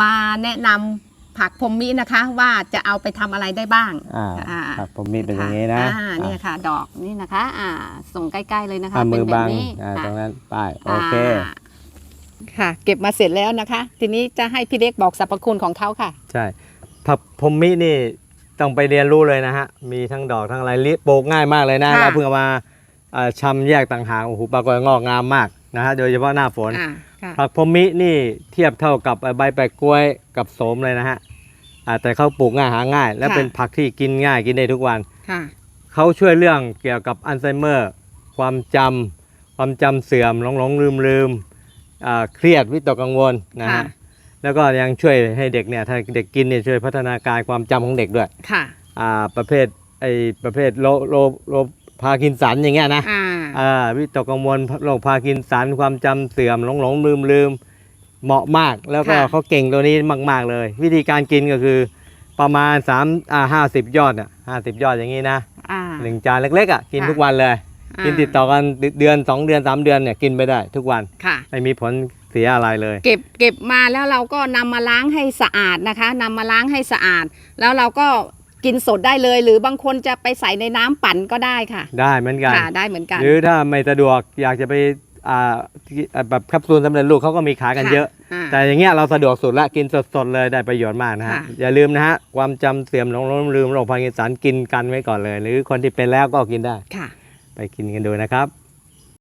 มาแนะนำผักพรหมมินะคะ ว่าจะเอาไปทำอะไรได้บ้างอ่าอ่าครับผมมีเป็นอย่างนี้นะอ่าเนี่ยค่ะ ดอกนี่นะคะ อ่า ส่งใกล้ๆเลยนะคะอ่ามือเป็นแบบบังนี้อ่าอะตรงนั้นป้ายโอเคอ่าค่ะ เก็บมาเสร็จแล้วนะคะ ทีนี้จะให้พี่เล็กบอกสรรพคุณของเขาค่ะ ใช่ผักพรหมมินี่ต้องไปเรียนรู้เลยนะฮะมีทั้งดอกทั้งอะไรเลี้ยปลูกง่ายมากเลยนะค่ะ เราเพิ่งเอามาเอ่อชำแยกต่างหากโอ้โหปรากฏงอกงามมากนะฮะโดยเฉพาะหน้าฝน อ่า ค่ะผักพรหมมินี่เทียบเท่ากับใบแปะกล้วยกับโสมเลยนะฮะอ่าแต่เขาปลูกง่ายหาง่าย และค่ะ เป็นผักที่กินง่ายกินได้ทุกวัน ค่ะ เขาช่วยเรื่องเกี่ยวกับอัลไซเมอร์ ความจำความจำเสื่อมหลงหลงลืมลืมอ่าเครียดวิตกกังวลนะค่ะ ฮะแล้วก็ยังช่วยให้เด็กเนี่ยถ้าเด็กกินเนี่ยช่วยพัฒนาการความจำของเด็กด้วยค่ะ อ่าประเภทไอประเภทโรโรโรพาร์กินสันอย่างเงี้ยนะ อ่า อ่าวิตกกังวลโรคพาร์กินสันความจำเสื่อมหลงหลงลืมลืมเหมาะมากแล้วก็ค่ะ เขาเก่งตัวนี้มาก ๆ เลย วิธีการกินก็คือประมาณ3อ่าห้าสิบยอดอะห้าสิบยอดอย่างนี้นะอ่า หนึ่งจานเล็กๆอะกินค่ะ ทุกวันเลย กินติดต่อกันเดือน 2 เดือน 3 เดือนเนี่ยกินไปได้ทุกวันค่ะ ไม่มีผลเสียอะไรเลย เก็บเก็บมาแล้วเราก็นำมาล้างให้สะอาดนะคะนำมาล้างให้สะอาด แล้วเราก็ กินสดได้เลย หรือบางคนจะไปใส่ในน้ำปั่นก็ได้ค่ะได้เหมือนกัน ค่ะได้เหมือนกัน หรือถ้าไม่สะดวกอยากจะไปอ่าที่อ่าแบบแคปซูลสำเร็จรูปเขาก็มีขายกันค่ะเยอะอ่าแต่อย่างเงี้ยเราสะดวกสุดละกินสดๆเลยได้ประโยชน์มากนะฮะ ค่ะ อย่าลืมนะฮะ ความจำเสื่อมหลงลืมโรคพาร์กินสันกินกันไว้ก่อนเลย หรือคนที่เป็นแล้วก็กินได้ ค่ะ ไปกินกันดูนะครับ